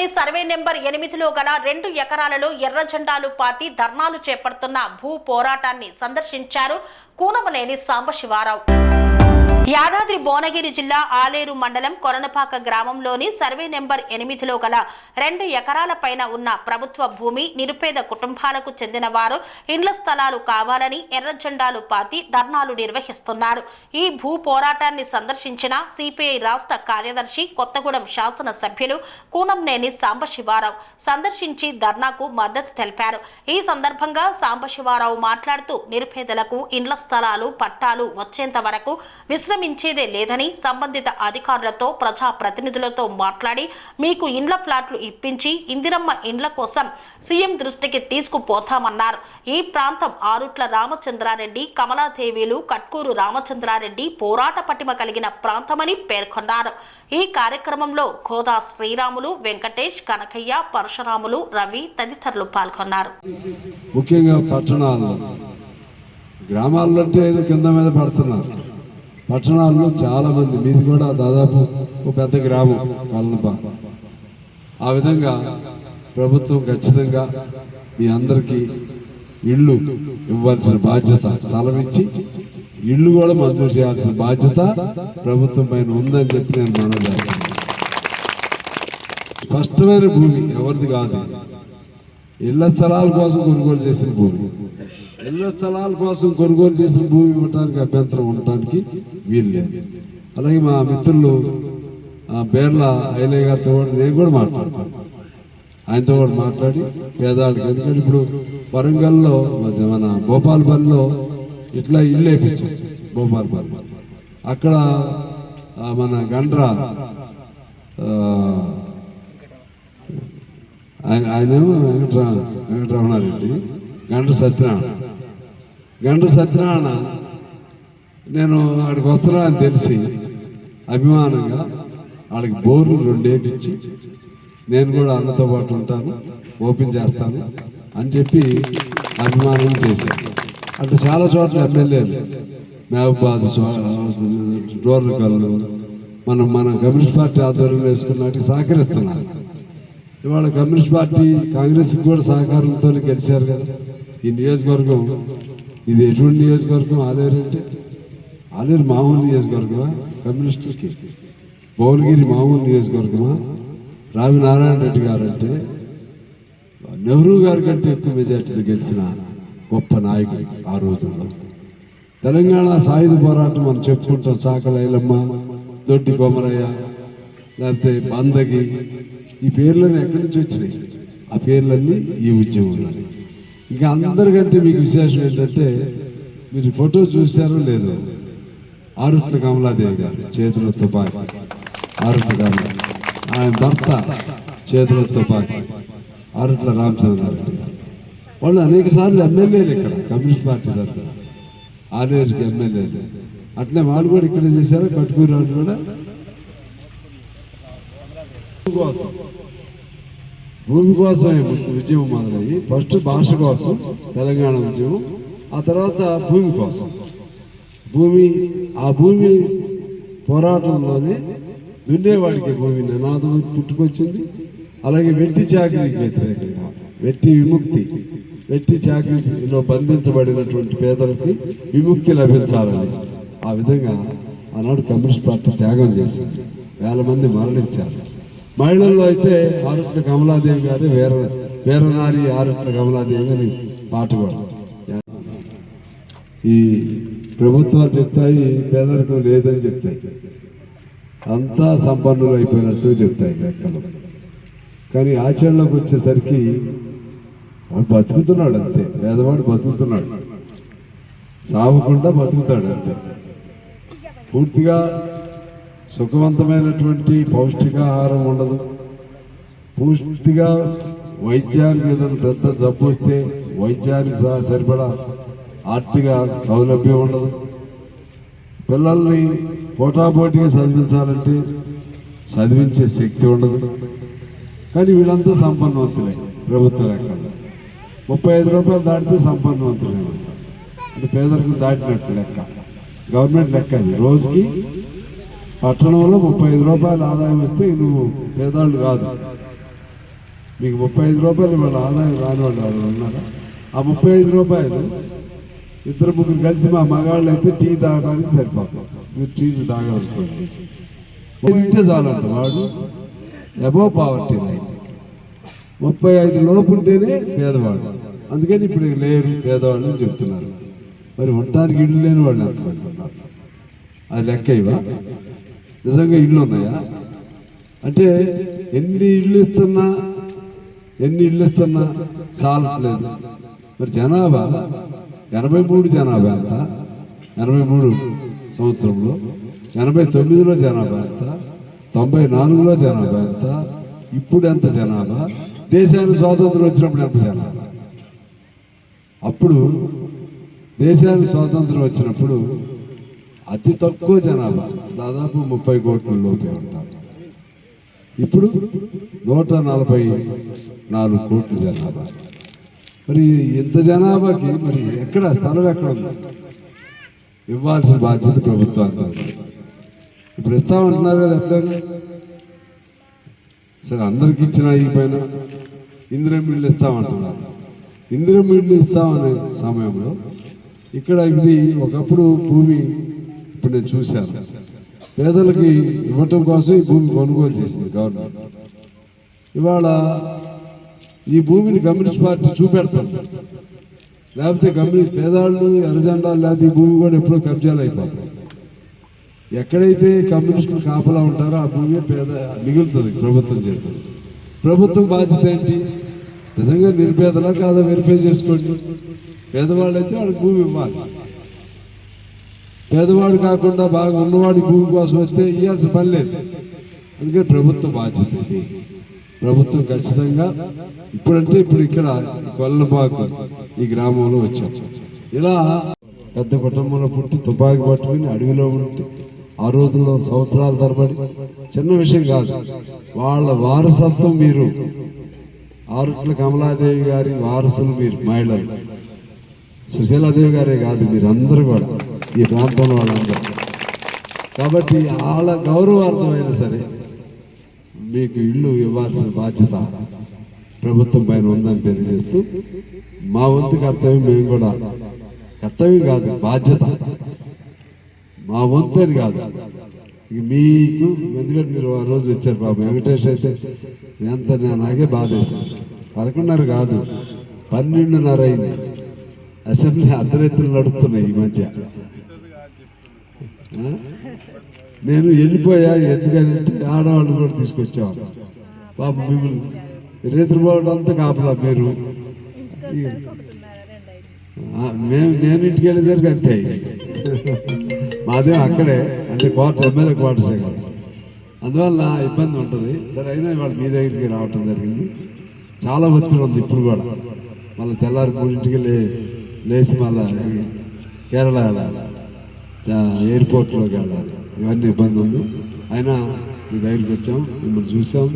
గ్రామంలోని survey number ఎనిమిదిలో గల రెండు ఎకరాలలో ఎర్ర జెండాలు పాతి ధర్నాలు చేపడుతున్న భూ పోరాటాన్ని సందర్శించారు కూనమనేని సాంబశివారావు. యాదాద్రి భువనగిరి జిల్లా ఆలేరు మండలం కొరణపాక గ్రామంలోని సర్వే నెంబర్ ఎనిమిదిలో గల రెండు ఎకరాల పైన ఉన్న ప్రభుత్వ భూమి నిరుపేద కుటుంబాలకు చెందిన వారు ఇండ్ల స్థలాలు కావాలని ఎర్ర జెండాలు పాతి ధర్నాలు నిర్వహిస్తున్నారు. ఈ భూ పోరాటాన్ని సందర్శించిన సిపిఐ రాష్ట్ర కార్యదర్శి కొత్తగూడెం శాసన సభ్యులు కూనంనేని సాంబశివారావు సందర్శించి ధర్నాకు మద్దతు తెలిపారు. ఈ సందర్భంగా సాంబశివారావు మాట్లాడుతూ నిరుపేదలకు ఇండ్ల స్థలాలు పట్టాలు వచ్చేంత వరకు మించేదే లేదని సంబంధిత అధికారులతో ప్రజా ప్రతినిధులతో మాట్లాడి మీకు ఇండ్ల ప్లాట్లు ఇప్పించి ఇందిరమ్మ ఇండ్ల కోసం సీఎం దృష్టికి తీసుకుపోతామన్నారు. ఈ ప్రాంతం ఆరుట్ల రామచంద్రారెడ్డి కమలాదేవిలు కట్కూరు రామచంద్రారెడ్డి పోరాట పటిమ కలిగిన ప్రాంతమని పేర్కొన్నారు. ఈ కార్యక్రమంలో గోదా శ్రీరాములు వెంకటేష్ కనకయ్య పరశురాములు రవి తదితరులు పాల్గొన్నారు. ముఖ్యంగా పట్టణాలు గ్రామాల్లో కింద మీద పడుతున్నారు. పట్టణాల్లో చాలా మంది మీది కూడా దాదాపు ఒక పెద్ద గ్రామం కల్లప ఆ విధంగా ప్రభుత్వం ఖచ్చితంగా మీ అందరికీ ఇళ్ళు ఇవ్వాల్సిన బాధ్యత స్థలం ఇచ్చి ఇళ్ళు కూడా మంజూరు చేయాల్సిన బాధ్యత ప్రభుత్వం పైన ఉందని చెప్పి నేను మనం కష్టమైన భూమి ఎవరిది కాదు ఇళ్ళ స్థలాల కోసం కొనుగోలు చేసిన భూమి. ఇళ్ళ స్థలాల కోసం కొనుగోలు చేసిన భూమి ఇవ్వడానికి అభ్యంతరం ఉండటానికి వీలు లేదు. అలాగే మా మిత్రులు ఆ బేర్ల ఐలయ్య గారితో కూడా నేను కూడా మాట్లాడతాను. ఆయనతో కూడా మాట్లాడి పేదవాళ్ళకి ఎందుకంటే ఇప్పుడు వరంగల్లో మన- మన భోపాల్పల్లిలో ఇట్లా ఇల్లు వేయించాం భోపాల్పల్లి. అక్కడ మన గండ్ర ఆయన ఆయనేమో వెంకటరా వెంకటరమణారెడ్డి గండ్ర సత్యనారాయణ. గంట సత్యనారాయణ నేను ఆడికి వస్తున్నా అని తెలిసి అభిమానంగా ఆడికి బోర్లు రెండు వేపించి నేను కూడా అన్నతో పాటు ఉంటాను ఓపెన్ చేస్తాను అని చెప్పి అభిమానం చేశాను. అంటే చాలా చోట్ల ఎమ్మెల్యేలు మేహబాద్ డోర్ల కళ్ళు మనం మన కమ్యూనిస్ట్ పార్టీ ఆధ్వర్యంలో వేసుకున్నట్టు సహకరిస్తున్నారు. ఇవాళ కమ్యూనిస్ట్ పార్టీ కాంగ్రెస్కి కూడా సహకారంతో గెలిచారు కదా. ఈ నియోజకవర్గం ఇది ఎటువంటి నియోజకవర్గం? ఆలేరు అంటే? ఆలేరు మామూలు నియోజకవర్గమా? కమ్యూనిస్టులకి భువనగిరి మామూలు నియోజకవర్గమా? రావి నారాయణ రెడ్డి గారు అంటే? నెహ్రూ గారి కంటే ఎక్కువ మెజార్టీతో గెలిచిన గొప్ప నాయకుడు ఆ రోజుల్లో. తెలంగాణ సాయుధ పోరాటం మనం చెప్పుకుంటాం సాకలైలమ్మ దొడ్డి కొమరయ్య లేకపోతే బందగి. ఈ పేర్లన్నీ ఎక్కడి నుంచి వచ్చినాయి? ఆ పేర్లన్నీ ఈ ఉద్యమంలో ఇంకా అందరికంటే మీకు విశేషం ఏంటంటే మీరు ఫోటో చూశారో లేదో ఆరుట్ల కమలాదేవి గారు చేతిలో తుపాకి. ఆరుట్ల కమల ఆయన భర్త చేతిలో తుపాకి. ఆరుట్ల రామచంద్రారెడ్డి గారు. వాళ్ళు అనేక సార్లు ఎమ్మెల్యేలు ఇక్కడ కమ్యూనిస్ట్ పార్టీ దగ్గర ఆలేరుకి ఎమ్మెల్యేలు. అట్లే వాళ్ళు కూడా ఇక్కడ చేశారు కట్టుకూరు వాళ్ళు కూడా? కోసం. భూమి కోసమే ఉద్యమం మొదలయ్యి ఫస్ట్ భాష కోసం తెలంగాణ ఉద్యమం ఆ తర్వాత భూమి కోసం. భూమి ఆ భూమి పోరాటంలోనే దున్నేవాడికి భూమి నినాదం పుట్టుకొచ్చింది. అలాగే వెట్టి చాకరీకి వ్యతిరేకంగా వెట్టి విముక్తి వెట్టి చాకరీలో బంధించబడినటువంటి పేదలకి విముక్తి లభించాలని ఆ విధంగా ఆనాడు కమ్యూనిస్ట్ పార్టీ త్యాగం చేసింది. వేల మంది మరణించారు. మహిళల్లో అయితే ఆరుట్ల కమలాదేవి గారి వేర వేరనారి ఆరుట్ల కమలాదేవి అని పాట కూడా. ఈ ప్రభుత్వాలు చెప్తాయి పేదరికం లేదని చెప్తాయి. అంతా సంపన్నులు అయిపోయినట్టు చెప్తాయి లెక్కలు. కానీ ఆచరణలోకి వచ్చేసరికి వాడు బతుకుతున్నాడు అంతే. పేదవాడు బతుకుతున్నాడు. సాగకుండా బతుకుతాడు అంతే. పూర్తిగా సుఖవంతమైనటువంటి పౌష్టికాహారం ఉండదు. పూర్తిగా వైద్యానికి ఏదైనా పెద్ద జబ్బు వస్తే వైద్యానికి స- సరిపడా ఆర్థిక సౌలభ్యం ఉండదు. పిల్లల్ని పోటాపోటీగా చదివించాలంటే చదివించే శక్తి ఉండదు. కానీ వీళ్ళంతా సంపన్నవంతులే ప్రభుత్వ లెక్కల్లో ముప్పై ఐదు రూపాయలు దాటితే సంపన్నవంతులే అంటే పేదరికం దాటినట్టు లెక్క. గవర్నమెంట్ లెక్క అది. రోజుకి పట్టణంలో ముప్పై ఐదు రూపాయలు ఆదాయం వస్తే నువ్వు పేదవాళ్ళు కాదు. మీకు ముప్పై ఐదు రూపాయలు వాళ్ళ ఆదాయం రాని వాళ్ళు ఎవరు ఉన్నారా? ఆ ముప్పై ఐదు రూపాయలు ఇద్దరు ముగ్గురు కలిసి మా మగాళ్ళు అయితే టీ తాగడానికి సరిపోతుంది మీరు టీలు తాగాలనుకోండి ఉంటే చాలంట వాడు. అబో పావర్టీ లైన్ ముప్పై ఐదు లోపు ఉంటేనే పేదవాడు. అందుకని ఇప్పుడు లేరు పేదవాళ్ళు అని చెప్తున్నారు. మరి ఉండటానికి ఇల్లు లేని వాళ్ళు అనుకుంటున్నారు అది లెక్క ఇవా నిజంగా ఇల్లు ఉన్నాయా? అంటే ఎన్ని ఇళ్ళు ఇస్తున్నా ఎన్ని ఇళ్ళు ఇస్తున్నా చాలట్లేదు మరి జనాభా? ఎనభై మూడు జనాభా ఎంత? ఎనభై మూడు సంవత్సరంలో. ఎనభై తొమ్మిదిలో జనాభా ఎంత? తొంభై నాలుగులో జనాభా ఎంత? ఇప్పుడు ఎంత జనాభా? దేశానికి స్వాతంత్రం వచ్చినప్పుడు ఎంత జనాభా? అప్పుడు దేశానికి స్వాతంత్రం వచ్చినప్పుడు అతి తక్కువ జనాభా. దాదాపు ముప్పై కోట్ల లోపే ఉంటారు ఇప్పుడు నూట నలభై నాలుగు కోట్ల జనాభా. మరి ఇంత జనాభాకి మరి ఎక్కడ స్థలం ఎక్కడ ఉంది? ఇవ్వాల్సిన బాధ్యత ప్రభుత్వానికి ఇప్పుడు ఇస్తామంటున్నారు కదా ఎప్పుడైనా సరే అందరికి ఇచ్చిన ఈ పైన ఇందిరం ఇళ్ళు ఇస్తామంటున్నారు ఇందిరం ఇళ్ళు ఇస్తామనే సమయంలో ఇక్కడ ఇది ఒకప్పుడు భూమి ఇప్పుడు నేను చూశాను. పేదలకి ఇవ్వటం కోసం ఈ భూమి కొనుగోలు చేసింది గవర్నమెంట్ ఇవాళ ఈ భూమిని కమ్యూనిస్ట్ పార్టీ చూపెడతాను లేకపోతే కమ్యూనిస్ట్ పేదాళ్ళు ఎర్రజెండాలు లేకపోతే ఈ భూమి కూడా ఎప్పుడో కబ్జాలు అయిపోతాయి. ఎక్కడైతే కమ్యూనిస్టులు కాపలా ఉంటారో ఆ భూమి పేద మిగులుతుంది ప్రభుత్వం చేస్తుంది ప్రభుత్వం బాధ్యత ఏంటి? నిజంగా నిర్పేదలా కాదా? వెరిఫై చేసుకోండి. పేదవాళ్ళు అయితే వాళ్ళకి భూమి ఇవ్వాలి. పేదవాడు కాకుండా బాగా ఉన్నవాడి భూమి కోసం వస్తే ఇవ్వాల్సిన పని లేదు. అందుకే ప్రభుత్వ బాధ్యత ఇది. ప్రభుత్వం ఖచ్చితంగా ఇప్పుడంటే ఇప్పుడు ఇక్కడ కొల్లపాకు ఈ గ్రామంలో వచ్చాం. ఇలా పెద్ద కుటుంబంలో పుట్టి తుపాకీ పట్టుకుని అడవిలో ఉంటే ఆ రోజుల్లో సంవత్సరాల తరబడి చిన్న విషయం కాదు. వాళ్ళ వారసత్వం మీరు. ఆరుట్ల కమలాదేవి గారి వారసులు మీరు మహిళలు. సుశీలాదేవి గారే కాదు మీరందరూ కూడా. ఈ ప్రాంతంలో వాళ్ళందరూ. కాబట్టి వాళ్ళ గౌరవార్థమైనా సరే మీకు ఇల్లు ఇవ్వాల్సిన బాధ్యత ప్రభుత్వం పైన ఉందని తెలియజేస్తూ మా వంతు కర్తవ్యం మేము కూడా కర్తవ్యం కాదు బాధ్యత. మా వంతు అని కాదు మీకు ఎందుకంటే మీరు ఆ రోజు వచ్చారు బాబు వెంకటేష్ అయితే ఎంత నా- నాకే బాధ వేసింది పదకొండున్నర కాదు పన్నెండున్నర అయింది. అసెంబ్లీ అర్ధరాత్రులు నడుస్తున్నాయి ఈ మధ్య. నేను వెళ్ళిపోయా ఎందుకంటే ఆడవాళ్ళు కూడా తీసుకొచ్చాం. పాప మిమ్మల్ని రేత్రిపోవడం అంతా కాపలా మీరు. మేము నేను ఇంటికి వెళ్ళేసరికి అంతే. మాదే అక్కడే అంటే క్వార్టర్ ఎమ్మెల్యే క్వార్టర్సే అందువల్ల ఇబ్బంది ఉంటుంది. సరే అయినా ఇవాళ మీ దగ్గరికి రావటం జరిగింది. చాలా ఒత్తిడి ఉంది ఇప్పుడు కూడా. మళ్ళీ తెల్లారి మూడింటికి వెళ్ళి లేచి మళ్ళీ కేరళ వెళ్ళాలి చా- ఎయిర్పోర్ట్లోకి వెళ్ళాలి ఇవన్నీ ఇబ్బంది ఉంది. అయినా మీ దగ్గరికి వచ్చాం మిమ్మల్ని చూసాం.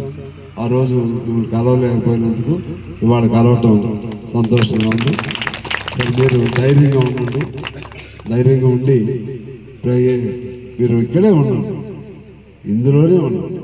ఆ రోజు మిమ్మల్ని కలవలేకపోయినందుకు ఇవాళ కలవటం సంతోషంగా ఉంది. మీరు ధైర్యంగా ఉండండి. ధైర్యంగా ఉండి మీరు ఇక్కడే ఉండండి. ఇందులోనే ఉండండి.